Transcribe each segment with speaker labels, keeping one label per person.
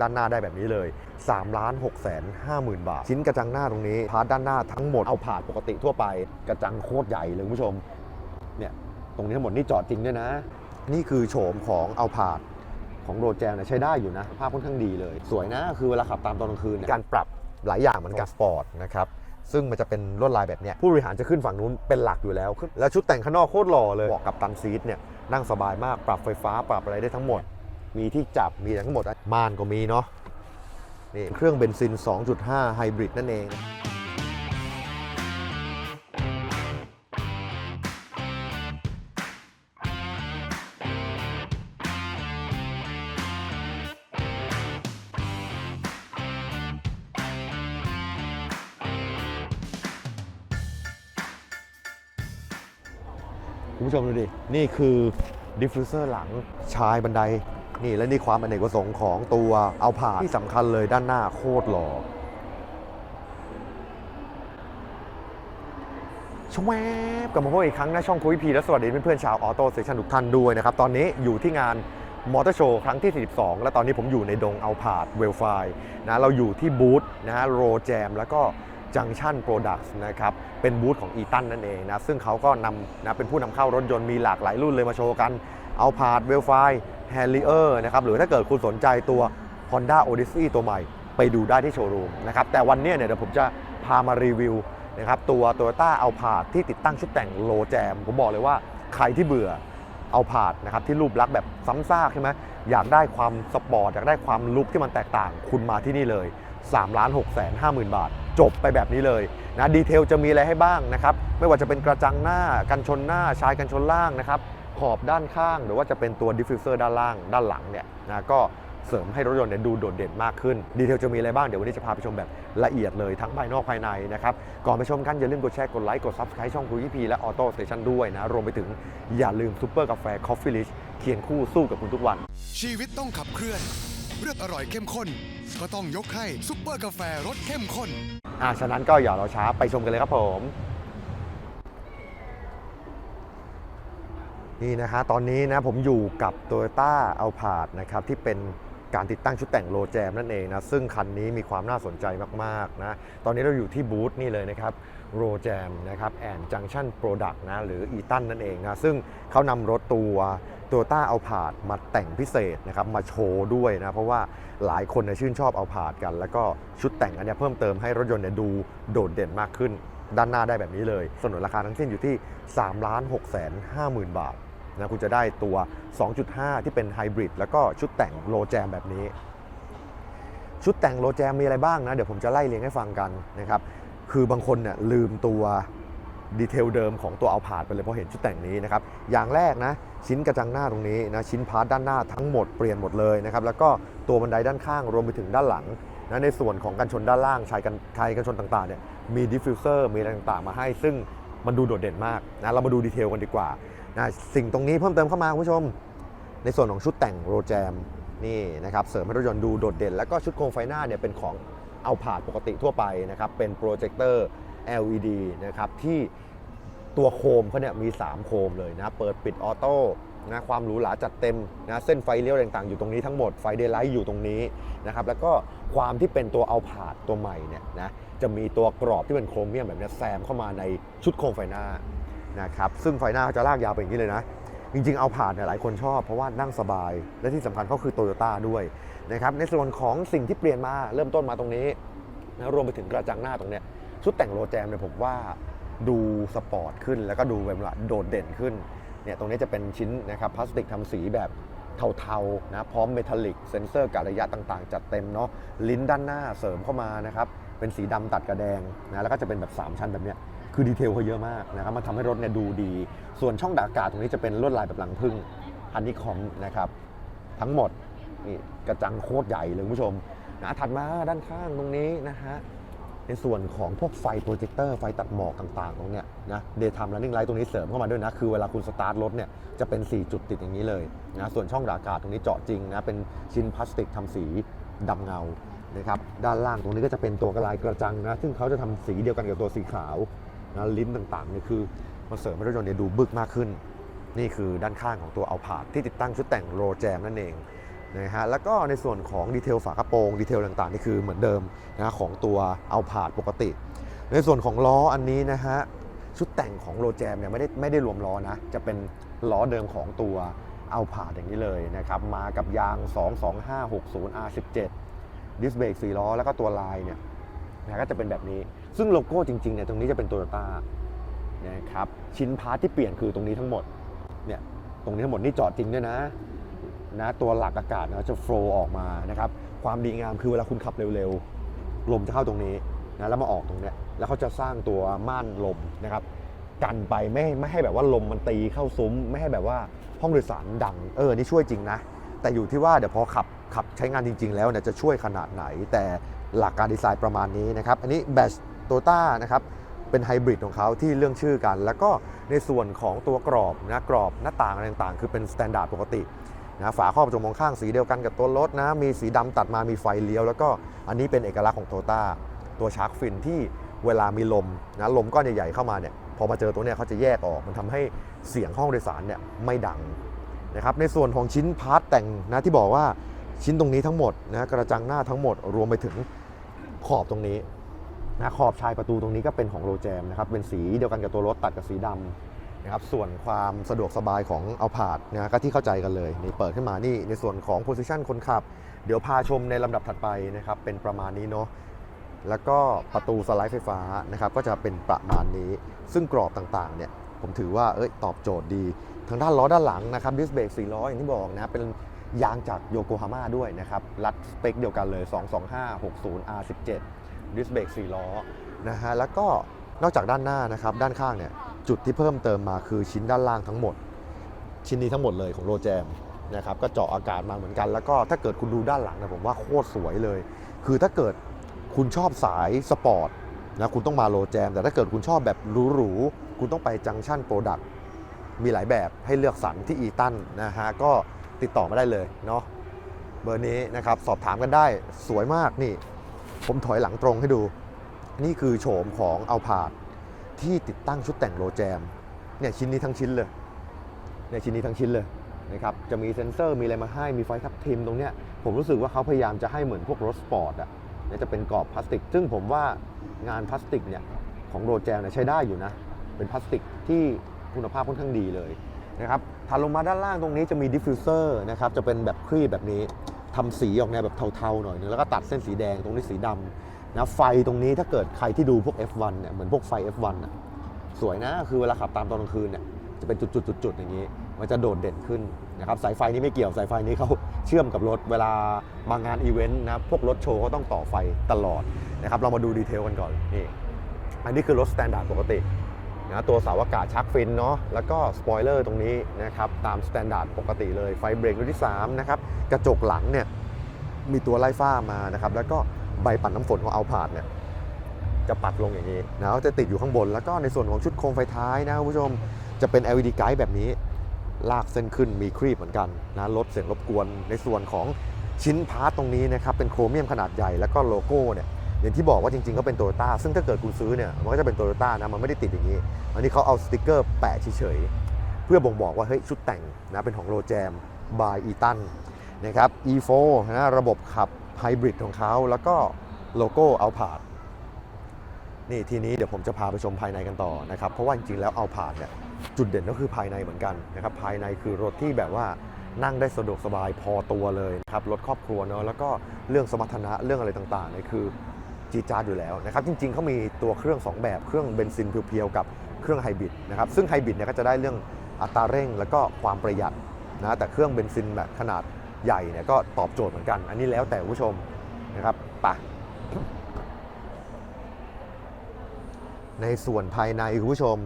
Speaker 1: ด้านหน้าได้แบบนี้เลย3ล้าน6แสน5หมื่นบาท ชิ้นกระจังหน้าตรงนี้ พาร์ทด้านหน้าทั้งหมด เอาผ่านปกติทั่วไป กระจังโคตรใหญ่เลยคุณผู้ชม เนี่ย ตรงนี้ทั้งหมดนี่จอดจริงด้วยนะ นี่คือโฉมของเอาผ่านของโรแจมเนี่ยใช้ได้อยู่นะ ภาพค่อนข้างดีเลย สวยนะ คือเวลาขับตามตอนกลางคืนการปรับหลายอย่างเหมือนกับสปอร์ตนะครับซึ่งมันจะเป็นลวดลายแบบนี้ผู้บริหารจะขึ้นฝั่งนู้นเป็นหลักอยู่แล้ว แล้วชุดแต่งข้างนอกโคตรหล่อเลยเบาะกับตันซีทเนี่ยนั่งสบายมากปรับไฟฟ้าปรับอะไรได้ทั้งหมด มีที่จับมีทั้งหมดม่านก็มีเนาะนี่เครื่องเบนซิน 2.5 ไฮบริดนั่นเองคุณผู้ชมดูดิ นี่คือดิฟฟิวเซอร์หลังชายบันได นี่และนี่ความอเนกประสงค์ของตัวเอาผ่าที่สำคัญเลยด้านหน้าโคตรหล่อชวบกลับมาพบอีกครั้งนะช่องคุยพีและสวัสดีเพื่อนๆชาวออโต้เซชันทุกท่านด้วยนะครับ ตอนนี้อยู่ที่งานมอเตอร์โชว์ครั้งที่ 42 และตอนนี้ผมอยู่ในดงเอาผาดเวลไฟนะเราอยู่ที่บูธนะฮะโรแจมแล้วก็จังชันโปรดักต์นะครับเป็นบูธของอีตันนั่นเองนะซึ่งเขาก็นำนะเป็นผู้นำเข้ารถยนต์มีหลากหลายรุ่นเลยมาโชว์กันเอาผาดเวลไฟ แฮร์ริเออร์นะครับหรือถ้าเกิดคุณสนใจตัว Honda Odyssey ตัวใหม่ ไปดูได้ที่โชว์รูมนะครับแต่วันนี้เนี่ยเดี๋ยวผมจะพามารีวิวนะครับตัว Toyota เอาผาดที่ติดตั้งชุดแต่งโลแจม ผมบอกเลยว่าใครที่เบื่อเอาผาดนะครับที่รูปลักษณ์แบบซ้ำซากใช่ไหมอยากได้ความสปอร์ต อยากได้ความลุคที่มันแตกต่าง คุณมาที่นี่เลย3ล้าน6แสน5หมื่นบาท จบไปแบบนี้เลยนะดีเทลจะมีอะไรให้บ้างนะครับ ไม่ว่าจะเป็นกระจังหน้า กันชนหน้าชายกันชนล่างนะครับ ขอบด้านข้าง หรือว่าจะเป็นตัวดิฟฟิวเซอร์ด้านล่างด้านหลังเนี่ยนะก็เสริมให้รถยนต์เนี่ยดูโดดเด่นมากขึ้น ดีเทลจะมีอะไรบ้าง เดี๋ยววันนี้จะพาไปชมแบบละเอียดเลยทั้งภายนอกภายในนะครับ ก่อนไปชมกันอย่าลืมกดแชร์ กดไลค์ กด Subscribe ช่องคุยพีและออโต้สเตชันด้วยนะ รวมไปถึงอย่าลืมซูเปอร์กาแฟคอฟฟี่ลิชเคียงคู่สู้กับคุณทุกวัน
Speaker 2: ชีวิตต้องขับเคลื่อนเลือกอร่อยเข้มข้น ก็ต้องยกให้ซุปเปอร์กาแฟรสเข้มข้น
Speaker 1: อะฉะนั้นก็อย่ารอช้าไปชมกันเลยครับผม นี่นะฮะตอนนี้นะผมอยู่กับ Toyota a l p a r d นะครับที่เป็นการติดตั้งชุดแต่งโลแจมนั่นเองนะซึ่งคันนี้มีความน่าสนใจมากๆนะตอนนี้เราอยู่ที่บูธนี่เลยนะครับโรแจมนะครับแอนจังชั่นโปรดักต์นะหรืออีตันนั่นเองนะซึ่งเขานำรถตัว Toyota a l p a r d มาแต่งพิเศษนะครับมาโชว์ด้วยนะ เพราะว่าหลายคนชื่นชอบเอาผาดกัน แล้วก็ชุดแต่งอันนี้เพิ่มเติมให้รถยนต์เนี่ยดูโดดเด่นมากขึ้น ด้านหน้าได้แบบนี้เลยสนุนราคาทั้งสิ้นอยู่ที่3ล้าน6แสน5หมื่นบาท นะคุณจะได้ตัว 2.5 ที่เป็นไฮบริดแล้วก็ชุดแต่งโลแจมแบบนี้ ชุดแต่งโลแจมมีอะไรบ้างนะ เดี๋ยวผมจะไล่เรียงให้ฟังกันนะครับ คือบางคนเนี่ยลืมตัวดีเทลเดิมของตัวเอาผาดไปเลยเพราะเห็นชุดแต่งนี้นะครับ อย่างแรกนะชิ้นกระจังหน้าตรงนี้นะชิ้นพาร์ทด้านหน้าทั้งหมดเปลี่ยนหมดเลยนะครับแล้วก็ตัวบันไดด้านข้างรวมไปถึงด้านหลังนะในส่วนของกันชนด้านล่างชายกันชายกันชนต่างๆเนี่ยมีดิฟฟิวเซอร์มีอะไรต่างๆมาให้ซึ่ง มันดูโดดเด่นมากนะเรามาดูดีเทลกันดีกว่านะสิ่งตรงนี้เพิ่มเติมเข้ามาคุณผู้ชม ในส่วนของชุดแต่งโรแจมนี่นะครับเสริมให้รถยนต์ดูโดดเด่น แล้วก็ชุดโคมไฟหน้าเนี่ยเป็นของเอาผาดปกติทั่วไปนะครับเป็นโปรเจคเตอร์ LED นะครับที่ตัวโคมเขาเนี่ยมี 3 โคมเลยนะเปิดปิดออโต้นะความหรูหราจัดเต็มนะเส้นไฟเลี้ยวต่างๆ อยู่ตรงนี้ทั้งหมดไฟเดย์ไลท์อยู่ตรงนี้นะครับแล้วก็ความที่เป็นตัวเอาผาดตัวใหม่เนี่ยนะ จะมีตัวกรอบที่เป็นโครเมียมแบบนี้แซมเข้ามาในชุดโคมไฟหน้านะครับซึ่งไฟหน้าจะลากยาวไปอย่างนี้เลยนะจริง ๆ เอาผ่านเนี่ยหลายคนชอบ เพราะว่านั่งสบาย และที่สำคัญก็คือโตโยต้าด้วยนะครับในส่วนของสิ่งที่เปลี่ยนมาเริ่มต้นมาตรงนี้นะรวมไปถึงกระจังหน้าตรงเนี้ยชุดแต่งโรแจมเนี่ยผมว่าดูสปอร์ตขึ้น แล้วก็ดูแบบว่าโดดเด่นขึ้นเนี่ยตรงนี้จะเป็นชิ้นนะครับพลาสติกทำสีแบบเทาๆนะพร้อมเมทัลลิกเซนเซอร์กะระยะต่างๆ จัดเต็มเนาะลิ้นด้านหน้าเสริมเข้ามานะครับ เป็นสีดำตัดกระแดงนะแล้วก็จะเป็นแบบ 3 ชั้นแบบเนี้ยคือดีเทลเขาเยอะมากนะครับมันทำให้รถเนี่ยดูดี ส่วนช่องดักอากาศตรงนี้จะเป็นลวดลายแบบหลังพึ่งฮันนี่คอมนะครับ ทั้งหมดนี่กระจังโคตรใหญ่เลยคุณผู้ชมนะถัดมาด้านข้างตรงนี้นะฮะในส่วนของพวกไฟโปรเจคเตอร์ไฟตัดหมอกต่างๆ ตรงเนี้ยนะเดย์ไทม์ running light ตรงนี้เสริมเข้ามาด้วยนะ คือเวลาคุณสตาร์ทรถเนี่ยจะเป็น 4 จุดติดอย่างนี้เลยนะส่วนช่องดักอากาศตรงนี้เจาะจริงนะเป็นชิ้นพลาสติกทำสีดำเงา นะครับด้านล่างตรงนี้ก็จะเป็นตัวกระลายกระจังนะซึ่งเขาจะทำสีเดียวกันกับตัวสีขาวนะลิ้นต่างๆนี่คือมาเสริมให้รถยนต์เนี่ยดูบึกมากขึ้น นี่คือด้านข้างของตัวเอาผาดที่ติดตั้งชุดแต่งโรแจมนั่นเองนะฮะแล้วก็ในส่วนของดีเทลฝากระโปรงดีเทลต่างๆนี่คือเหมือนเดิมนะของตัวเอาผาดปกติ ในส่วนของล้ออันนี้นะฮะชุดแต่งของโรแจมเนี่ยไม่ได้ไม่ได้รวมล้อนะจะเป็นล้อเดิมของตัวเอาผาดอย่างนี้เลยนะครับมากับยาง 22560 R17 ดิสเบรก4ล้อแล้วก็ตัวลายเนี่ยนะก็จะเป็นแบบนี้ ซึ่งโลโก้จริงๆเนี่ยตรงนี้จะเป็นโตโยต้านะครับชิ้นพาร์ทที่เปลี่ยนคือตรงนี้ทั้งหมดเนี่ยตรงนี้ทั้งหมดนี่จอดจริงด้วยนะนะตัวหลักอากาศนะจะโฟล์ออกมานะครับความดีงามคือเวลาคุณขับเร็วๆลมจะเข้าตรงนี้นะแล้วมาออกตรงเนี้ยแล้วเขาจะสร้างตัวม่านลมนะครับกันไปไม่ไม่ให้แบบว่าลมมันตีเข้าซุ้ม ไม่ให้แบบว่าห้องโดยสารดังเออนี่ช่วยจริงนะ แต่อยู่ที่ว่าเดี๋ยวพอขับขับใช้งานจริง ๆ แล้วเนี่ยจะช่วยขนาดไหน แต่หลักการดีไซน์ประมาณนี้นะครับ อันนี้แบชโตต้านะครับเป็นไฮบริดของเขาที่เรื่องชื่อกัน แล้วก็ในส่วนของตัวกรอบนะกรอบหน้าต่างอะไรต่างๆ คือเป็นสแตนดาร์ดปกตินะฝาครอบกระจกมองข้างสีเดียวกันกับตัวรถนะมีสีดำตัดมามีไฟเลี้ยว แล้วก็อันนี้เป็นเอกลักษณ์ของโตต้าตัวชาร์กฟินที่เวลามีลมนะลมก้อนใหญ่ๆเข้ามาเนี่ยพอมาเจอตัวเนี้ยเขาจะแยกออกมันทำให้เสียงห้องโดยสารเนี่ยไม่ดัง นะครับในส่วนของชิ้นพาร์ทแต่งนะที่บอกว่าชิ้นตรงนี้ทั้งหมดนะกระจังหน้าทั้งหมดรวมไปถึงขอบตรงนี้นะขอบชายประตูตรงนี้ก็เป็นของโรแจมนะครับเป็นสีเดียวกันกับตัวรถตัดกับสีดำนะครับส่วนความสะดวกสบายของเอาผาดนะก็ที่เข้าใจกันเลยนี่เปิดขึ้นมานี่ในส่วนของโพซิชันคนขับ เดี๋ยวพาชมในลำดับถัดไปนะครับเป็นประมาณนี้เนาะแล้วก็ประตูสไลด์ไฟฟ้านะครับก็จะเป็นประมาณนี้ ซึ่งกรอบต่างๆเนี่ยผมถือว่าเอ้ยตอบโจทย์ดี ทางด้านล้อด้านหลังนะครับดิสเบรก4ล้ออย่างที่บอกนะเป็นยางจากโยโกฮาม่าด้วยนะครับรัดสเปคเดียวกันเลย 22560 R17 ดิสเบรก4ล้อนะฮะแล้วก็นอกจากด้านหน้านะครับด้านข้างเนี่ยจุดที่เพิ่มเติมมาคือชิ้นด้านล่างทั้งหมด ชิ้นนี้ทั้งหมดเลยของโรแจมนะครับก็เจาะอากาศมาเหมือนกัน แล้วก็ถ้าเกิดคุณดูด้านหลังนะผมว่าโคตรสวยเลย คือถ้าเกิดคุณชอบสายสปอร์ตนะคุณต้องมาโรแจม แต่ถ้าเกิดคุณชอบแบบหรูๆคุณต้องไปจังชั่นโปรดัก มีหลายแบบให้เลือกสรรที่อีตันนะฮะก็ติดต่อมาได้เลยเนาะเบอร์นี้นะครับสอบถามกันได้สวยมากนี่ ผมถอยหลังตรงให้ดู นี่คือโฉมของเอาผาดที่ติดตั้งชุดแต่งโลแจมเนี่ยชิ้นนี้ทั้งชิ้นเลยเนี่ยชิ้นนี้ทั้งชิ้นเลยนะครับจะมีเซ็นเซอร์มีอะไรมาให้มีไฟทับทิมตรงเนี้ยผมรู้สึกว่าเขาพยายามจะให้เหมือนพวกรถสปอร์ตอะเนี่ยจะเป็นกรอบพลาสติก ซึ่งผมว่างานพลาสติกเนี่ยของโรแจมเนี่ยใช้ได้อยู่นะ เป็นพลาสติกที่ คุณภาพค่อนข้างดีเลยนะครับถัดลงมาด้านล่างตรงนี้จะมีดิฟฟิวเซอร์นะครับจะเป็นแบบครีบแบบนี้ทำสีออกแนวแบบเทาๆหน่อยนึงแล้วก็ตัดเส้นสีแดงตรงนี้สีดำนะไฟตรงนี้ถ้าเกิดใครที่ดูพวก F1 เนี่ยเหมือนพวกไฟ F1 อะสวยนะคือเวลาขับตามตอนกลางคืนเนี่ยจะเป็นจุดๆๆๆอย่างนี้ มันจะโดดเด่นขึ้นนะครับสายไฟนี้ไม่เกี่ยวสายไฟนี้เขาเชื่อมกับรถเวลามางานอีเวนต์นะพวกรถโชว์เขาต้องต่อไฟตลอดนะครับเรามาดูดีเทลกันก่อนนี่อันนี้คือรถสแตนดาร์ดปกติ นะตัวเสาอากาศชักฟินเนาะแล้วก็สปอยเลอร์ตรงนี้นะครับตามสแตนดาร์ดปกติเลยไฟเบรกรุ่นที่ 3 นะครับ กระจกหลังเนี่ยมีตัวไล่ฟ้ามานะครับ แล้วก็ใบปัดน้ำฝนของเอาผาดเนี่ยจะปัดลงอย่างนี้นะจะติดอยู่ข้างบน แล้วก็ในส่วนของชุดโคมไฟท้ายนะคุณผู้ชมจะเป็น LED ไกด์แบบนี้ลากเส้นขึ้นมีครีบเหมือนกันนะลดเสียงรบกวนในส่วนของชิ้นพาร์ตตรงนี้นะครับเป็นโครเมียมขนาดใหญ่แล้วก็โลโก้เนี่ย อย่างที่บอกว่าจริงๆก็เป็นโตโยต้าซึ่งถ้าเกิดคุณซื้อเนี่ยมันก็จะเป็นโตโยต้านะมันไม่ได้ติดอย่างนี้ อันนี้เขาเอาสติกเกอร์แปะเฉยๆเพื่อบ่งบอกว่าเฮ้ยชุดแต่งนะเป็นของโรแจมบายอีตันนะครับ E4 นะระบบขับไฮบริดของเขาแล้วก็โลโก้เอาผาดนี่ทีนี้เดี๋ยวผมจะพาไปชมภายในกันต่อนะครับเพราะว่าจริงๆแล้วเอาผาดเนี่ยจุดเด่นก็คือภายในเหมือนกันนะครับภายในคือรถที่แบบว่านั่งได้สะดวกสบายพอตัวเลยนะครับรถครอบครัวเนาะแล้วก็เรื่องสมรรถนะเรื่องอะไรต่างๆเนี่ยคือ จีจาร์อยู่แล้วนะครับจริงๆเขามีตัวเครื่อง 2 แบบเครื่องเบนซินเพียวๆกับเครื่องไฮบริดนะครับซึ่งไฮบริดเนี่ยก็จะได้เรื่องอัตราเร่งแล้วก็ความประหยัดนะแต่เครื่องเบนซินแบบขนาดใหญ่เนี่ยก็ตอบโจทย์เหมือนกัน อันนี้แล้วแต่ผู้ชมนะครับไปะในส่วนภายในคุณผู้ชม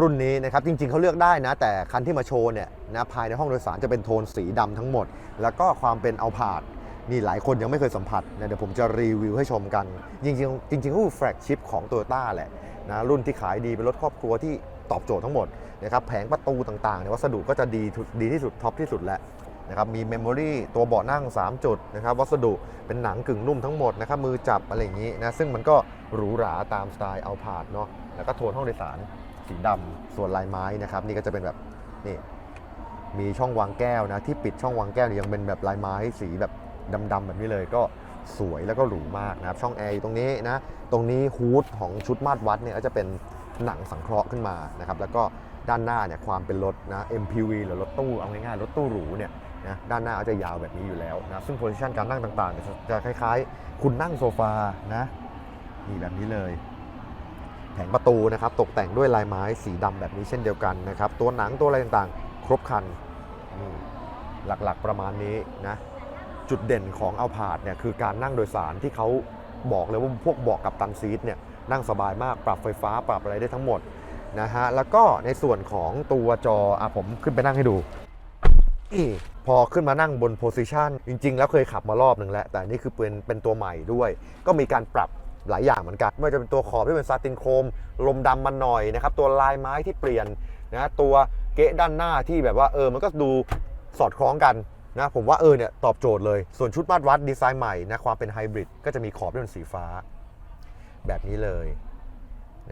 Speaker 1: รุ่นนี้นะครับจริงๆเขาเลือกได้นะ แต่คันที่มาโชว์เนี่ยนะภายในห้องโดยสารจะเป็นโทนสีดำทั้งหมด แล้วก็ความเป็นเอาผาด นี่หลายคนยังไม่เคยสัมผัสนะเดี๋ยวผมจะรีวิวให้ชมกัน จริงๆจริงก็คือแฟลกชิพของ t o y ต้าแหละนะรุ่นที่ขายดีเป็นรถครอบครัวที่ตอบโจทย์ทั้งหมดนะครับแผงประตูต่างๆเนี่ยวัสดุก็จะดีทุดีที่สุดท็อปที่สุดแหละนะครับมีเมมโมรีตัวเบาะนั่ง 3 จุดนะครับวัสดุเป็นหนังกึ่งนุ่มทั้งหมดนะครับมือจับอะไรอย่างนี้นะซึ่งมันก็หรูหราตามสไตล์เอาผาดเนาะแล้วก็โทนห้องโดยสารสีดำส่วนลายไม้นะครับนี่ก็จะเป็นแบบนี่มีช่องวางแก้วนะที่ปิดช่องวางแก้วนี่ยังเป็นแบบลายไม้สีแบบ ดำๆแบบนี้เลยก็สวยแล้วก็หรูมากนะครับ ช่องแอร์อยู่ตรงนี้นะ ตรงนี้ฮูดของชุดมาดวัดเนี่ยก็จะเป็นหนังสังเคราะห์ขึ้นมานะครับ แล้วก็ด้านหน้าเนี่ยความเป็นรถนะ MPV หรือรถตู้เอาง่ายๆรถตู้หรูเนี่ยนะด้านหน้าก็จะยาวแบบนี้อยู่แล้วนะซึ่งโพซิชันการนั่งต่างๆ จะคล้ายๆ คุณนั่งโซฟานะนี่แบบนี้เลย แผงประตูนะครับตกแต่งด้วยลายไม้สีดำแบบนี้เช่นเดียวกันนะครับ ตัวหนังตัวอะไรต่างๆ ครบครันนี่หลักๆประมาณนี้นะ จุดเด่นของเอาผาดเนี่ยคือการนั่งโดยสารที่เขาบอกเลยว่าพวกเบาะกับตันซีทเนี่ยนั่งสบายมากปรับไฟฟ้าปรับอะไรได้ทั้งหมดนะฮะแล้วก็ในส่วนของตัวจออะผมขึ้นไปนั่งให้ดูพอขึ้นมานั่งบนโพซิชันจริง ๆ แล้วเคยขับมารอบหนึ่งแล้ว แต่นี่คือเป็นเป็นตัวใหม่ด้วย ก็มีการปรับหลายอย่างเหมือนกัน ไม่ว่าจะเป็นตัวขอบที่เป็นซาตินโครม ลมดำมันหน่อยนะครับ ตัวลายไม้ที่เปลี่ยนนะตัวเกะด้านหน้าที่แบบว่าเออมันก็ดูสอดคล้องกัน นะผมว่าเออเนี่ยตอบโจทย์เลย ส่วนชุดมาตรวัดดีไซน์ใหม่นะความเป็นไฮบริดก็จะมีขอบที่เป็นสีฟ้า แบบนี้เลย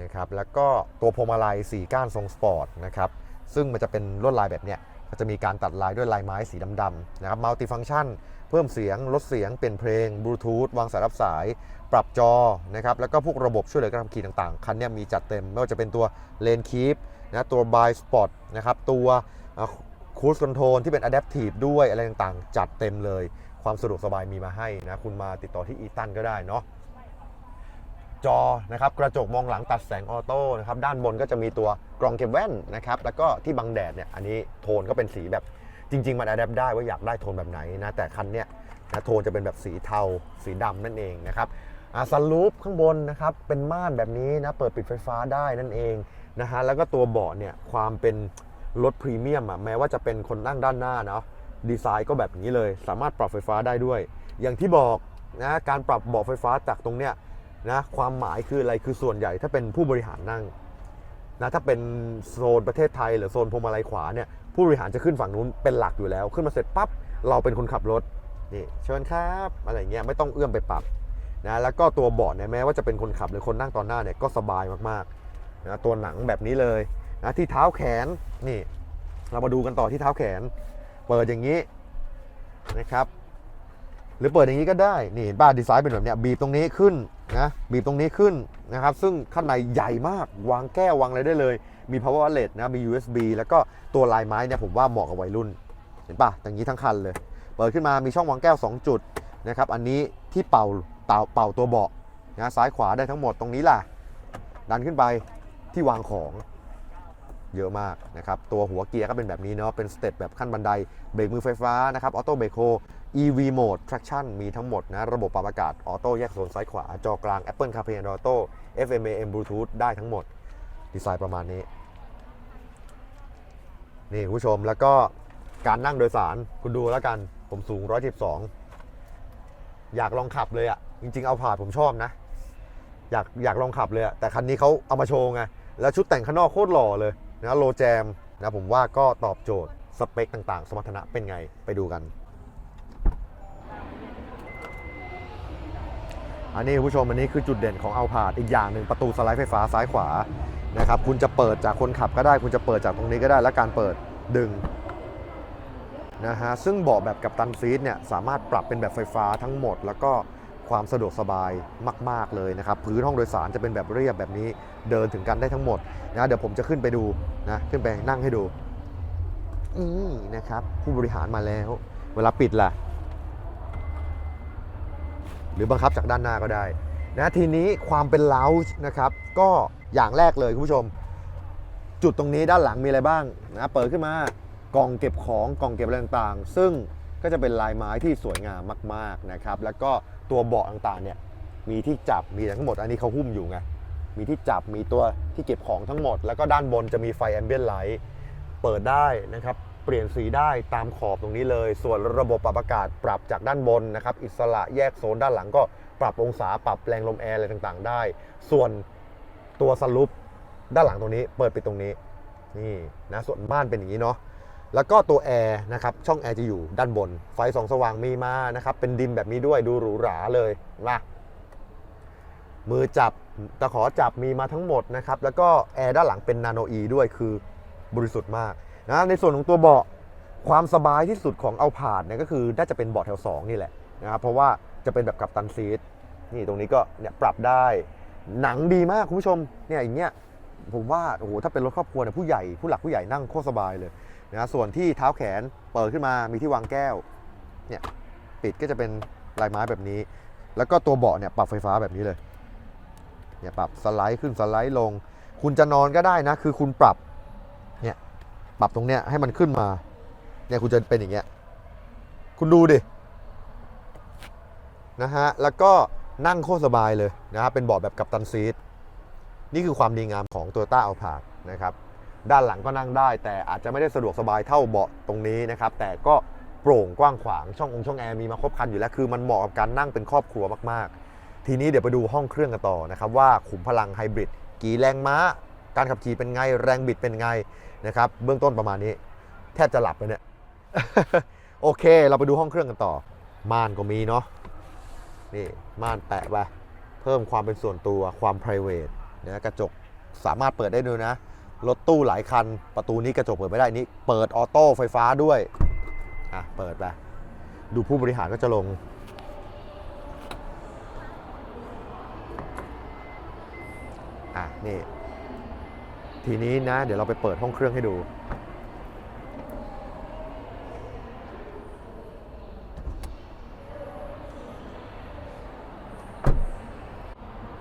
Speaker 1: นะครับแล้วก็ตัวพวงมาลัยสีก้านทรงสปอร์ตนะครับซึ่งมันจะเป็นลวดลายแบบเนี้ยก็จะมีการตัดลายด้วยลายไม้สีดำๆนะครับมัลติฟัง c t ชัน เพิ่มเสียง ลดเสียง เปลี่ยนเพลงบลูทูธวางสายรับสาย ปรับจอนะครับแล้วก็พวกระบบช่วยเหลือการขับขี่ต่างๆ คันนี้มีจัดเต็ม ไม่ว่าจะเป็นตัวเลนคีปนะตัวบายสปอตนะครับตัว คูสคอนโทรลที่เป็น Adaptive ด้วยอะไรต่างๆ จัดเต็มเลย ความสะดวกสบายมีมาให้นะ คุณมาติดต่อที่อีตันก็ได้เนาะจอนะครับกระจกมองหลังตัดแสงออโต้นะครับด้านบนก็จะมีตัวกรองเก็บแว่นนะครับแล้วก็ที่บังแดดเนี่ยอันนี้โทนก็เป็นสีแบบจริง ๆ มัน Adapt ได้ว่าอยากได้โทนแบบไหนนะแต่คันเนี้ยนะโทนจะเป็นแบบสีเทา สีดำนั่นเองนะครับอาซันรูฟข้างบนนะครับเป็นม่านแบบนี้นะเปิดปิดไฟฟ้าได้นั่นเองนะฮะแล้วก็ตัวเบาะเนี่ยความเป็น รถพรีเมียมอะแม้ว่าจะเป็นคนนั่งด้านหน้าเนาะดีไซน์ก็แบบนี้เลย สามารถปรับไฟฟ้าได้ด้วย อย่างที่บอกนะการปรับเบาะไฟฟ้าจากตรงเนี้ยนะความหมายคืออะไรคือส่วนใหญ่ถ้าเป็นผู้บริหารนั่งนะถ้าเป็นโซนประเทศไทย หรือโซนพวงมาลัยขวาเนี่ยผู้บริหารจะขึ้นฝั่งนู้นเป็นหลักอยู่แล้ว ขึ้นมาเสร็จปั๊บเราเป็นคนขับรถนี่เชิญครับอะไรเงี้ยไม่ต้องเอื้อมไปปรับนะแล้วก็ตัวเบาะเนี่ยแม้ว่าจะเป็นคนขับหรือคนนั่งตอนหน้าเนี่ยก็สบายมากๆนะตัวหนังแบบนี้เลย นะที่เท้าแขนนี่ เรามาดูกันต่อที่เท้าแขน เปิดอย่างนี้นะครับหรือเปิดอย่างนี้ก็ได้ นี่เห็นป้าดีไซน์เป็นแบบเนี้ยบีบตรงนี้ขึ้นนะบีบตรงนี้ขึ้นนะครับ ซึ่งข้างในใหญ่มากวางแก้ววางอะไรได้เลย มี power outlet นะมี USB แล้วก็ตัวลายไม้เนี่ยผมว่าเหมาะกับวัยรุ่น เห็นป่ะอย่างนี้ทั้งคันเลย เปิดขึ้นมามีช่องวางแก้ว 2 จุดนะครับอันนี้ที่เป่าเป่าเป่าตัวเบาะนะซ้ายขวาได้ทั้งหมดตรงนี้ล่ะ ดันขึ้นไปที่วางของ เยอะมากนะครับตัวหัวเกียร์ก็เป็นแบบนี้เนาะเป็นสเตปแบบขั้นบันไดเบรกมือไฟฟ้านะครับออโต้เบรกโฮ EV Mode Traction มีทั้งหมดนะระบบปรับอากาศออโต้แยกโซนซ้ายขวา จอกลาง Apple CarPlay and Auto FM AM Bluetooth ได้ทั้งหมด ดีไซน์ประมาณนี้ นี่คุณผู้ชมแล้วก็การนั่งโดยสารคุณดูแล้วกันผมสูง 112 อยากลองขับเลยอะ่ะ จริง ๆ เอาผ่าผมชอบนะ อยากอยากลองขับเลยอะแต่คันนี้เขาเอามาโชว์ไง แล้วชุดแต่งข้างนอกโคตรหล่อเลย นะโลแจมนะผมว่าก็ตอบโจทย์สเปคต่างๆ สมรรถนะเป็นไงไปดูกัน อันนี้ผู้ชมอันนี้คือจุดเด่นของเอาผาดอีกอย่างหนึ่งประตูสไลด์ไฟฟ้าซ้ายขวานะครับคุณจะเปิดจากคนขับก็ได้ คุณจะเปิดจากตรงนี้ก็ได้ และการเปิดดึงนะฮะซึ่งเบาะแบบกับตันซีทเนี่ยสามารถปรับเป็นแบบไฟฟ้าทั้งหมด แล้วก็ ความสะดวกสบายมาก ๆเลยนะครับพื้นห้องโดยสารจะเป็นแบบเรียบแบบนี้เดินถึงกันได้ทั้งหมดนะเดี๋ยวผมจะขึ้นไปดูนะขึ้นไปนั่งให้ดูนี่นะครับผู้บริหารมาแล้ว เวลาปิดล่ะ หรือบังคับจากด้านหน้าก็ได้นะทีนี้ความเป็นเลาส์นะครับ ก็อย่างแรกเลยคุณผู้ชม จุดตรงนี้ด้านหลังมีอะไรบ้างนะเปิดขึ้นมากล่องเก็บของกล่องเก็บอะไรต่างๆ ซึ่งก็จะเป็นลายไม้ที่สวยงามมาก ๆนะครับ แล้วก็ ตัวเบาะต่างๆเนี่ยมีที่จับมีทั้งหมด อันนี้เขาหุ้มอยู่ไงมีที่จับมีตัวที่เก็บของทั้งหมด แล้วก็ด้านบนจะมีไฟแอมเบียนไลท์เปิดได้นะครับเปลี่ยนสีได้ตามขอบตรงนี้เลย ส่วนระบบปรับอากาศปรับจากด้านบนนะครับอิสระแยกโซนด้านหลังก็ปรับองศาปรับแรงลมแอร์อะไรต่างๆ ได้ ส่วนตัวสลุปด้านหลังตรงนี้ เปิดไปตรงนี้นี่นะส่วนบ้านเป็นอย่างนี้เนาะ แล้วก็ตัวแอร์นะครับช่องแอร์จะอยู่ด้านบน ไฟสองสว่างมีมานะครับเป็นดิมแบบนี้ด้วยดูหรูหราเลยนะมือจับตะขอจับมีมาทั้งหมดนะครับแล้วก็แอร์ด้านหลังเป็นนาโนอีด้วยคือบริสุทธิ์มากนะในส่วนของตัวเบาะความสบายที่สุดของเอาผาดเนี่ยก็คือน่าจะเป็นเบาะแถว2นี่แหละนะครับเพราะว่าจะเป็นแบบกับตันซีทนี่ตรงนี้ก็เนี่ยปรับได้หนังดีมากคุณผู้ชมเนี่ยอย่างเงี้ยผมว่าโอ้โหถ้าเป็นรถครอบครัวเนี่ยผู้ใหญ่ผู้หลักผู้ใหญ่นั่งโคตรสบายเลย นะส่วนที่เท้าแขนเปิดขึ้นมามีที่วางแก้วเนี่ยปิดก็จะเป็นลายไม้แบบนี้ แล้วก็ตัวเบาะเนี่ยปรับไฟฟ้าแบบนี้เลยเนี่ยปรับสไลด์ขึ้นสไลด์ลง คุณจะนอนก็ได้นะ คือคุณปรับเนี่ยปรับตรงเนี้ยให้มันขึ้นมาเนี่ยคุณจะเป็นอย่างเงี้ยคุณดูดินะฮะแล้วก็นั่งโคตรสบายเลยนะครับเป็นเบาะแบบกัปตันซีทนี่คือความดีงามของ Toyota a l p a r d นะครับ ด้านหลังก็นั่งได้ แต่อาจจะไม่ได้สะดวกสบายเท่าเบาะตรงนี้นะครับ แต่ก็โปร่งกว้างขวางช่ององค์ช่องแอร์มีมาครบคันอยู่แล้วคือมันเหมาะกับการนั่งเป็นครอบครัวมากๆ ทีนี้เดี๋ยวไปดูห้องเครื่องกันต่อนะครับว่าขุมพลังไฮบริดกี่แรงม้า การขับขี่เป็นไงแรงบิดเป็นไงนะครับเบื้องต้นประมาณนี้ แทบจะหลับเลยเนี่ยโอเค เราไปดูห้องเครื่องกันต่อ ม่านก็มีเนาะนี่ม่านแปะไปเพิ่มความเป็นส่วนตัวความ p r i v a t นะกระจกสามารถเปิดได้ด้วยนะ รถตู้หลายคัน ประตูนี้กระจกเปิดไม่ได้นี่เปิดออโต้ไฟฟ้าด้วย อะ เปิดไป ดูผู้บริหารก็จะลง อะ นี่ ทีนี้นะ เดี๋ยวเราไปเปิดห้องเครื่องให้ดู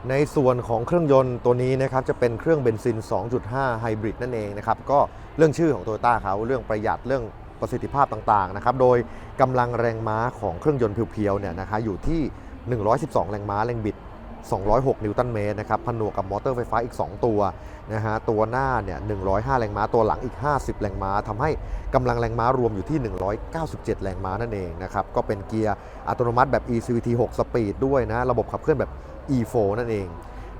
Speaker 1: ในส่วนของเครื่องยนต์ตัวนี้นะครับจะเป็นเครื่องเบนซิน 2.5 ไฮบริดนั่นเองนะครับก็เรื่องชื่อของโตโยต้าเขาเรื่องประหยัดเรื่องประสิทธิภาพต่างๆนะครับโดยกำลังแรงม้าของเครื่องยนต์เพียวๆเนี่ยนะคะอยู่ที่ 112 แรงม้าแรงบิด 206 นิวตันเมตรนะครับผนวกกับมอเตอร์ไฟฟ้าอีก 2 ตัวนะฮะตัวหน้าเนี่ย 105 แรงม้าตัวหลังอีก 50 แรงม้าทำให้กำลังแรงม้ารวมอยู่ที่ 197 แรงม้านั่นเองนะครับก็เป็นเกียร์อัตโนมัติแบบ eCVT 6 สปีดด้วยนะระบบขับเคลื่อนแบบ e4 นั่นเอง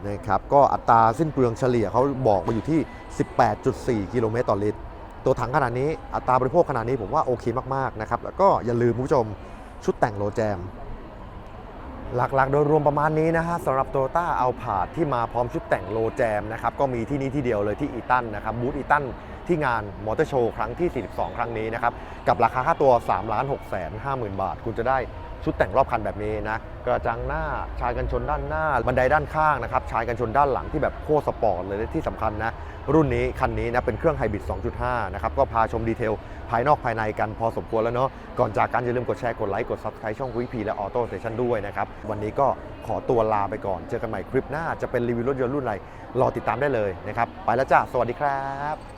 Speaker 1: นะครับก็อัตราสิ้นเปลืองเฉลี่ยเขาบอกมาอยู่ที่ 18.4 กิโลเมตรต่อลิตร ตัวถังขนาดนี้อัตราบริโภคขนาดนี้ผมว่าโอเคมากๆนะครับแล้วก็อย่าลืมคุณผู้ชมชุดแต่งโลแจม หลักๆ โดยรวมประมาณนี้นะฮะสำหรับ Toyota a l p a r d ที่มาพร้อมชุดแต่งโลแจมนะครับก็มีที่นี่ที่เดียวเลยที่อีตันนะครับบูธอีตัน ที่งานมอเตอร์โชว์ครั้งที่ 42 ครั้งนี้นะครับ กับราคาค่าตัว 3 6 5 0 0 0 0 บาท คุณจะได้ชุดแต่งรอบคันแบบนี้นะกระจังหน้าชายกันชนด้านหน้า บันไดด้านข้างนะครับชายกันชนด้านหลังที่แบบโคตรสปอร์ตเลยที่สำคัญนะ รุ่นนี้คันนี้นะเป็นเครื่องไฮบริด 2.5 นะครับ ก็พาชมดีเทล ภายนอกภายในกันพอสมควรแล้วเนาะก่อนจากกันอย่าลืมกดแชร์ กดไลค์กด Subscribe ช่องวิพีและ Auto Station ด้วยนะครับ วันนี้ก็ขอตัวลาไปก่อน เจอกันใหม่คลิปหน้าจะเป็นรีวิวรถยนต์รุ่นอะไรรอติดตามได้เลยนะครับไปแล้วจ้าสวัสดีครับ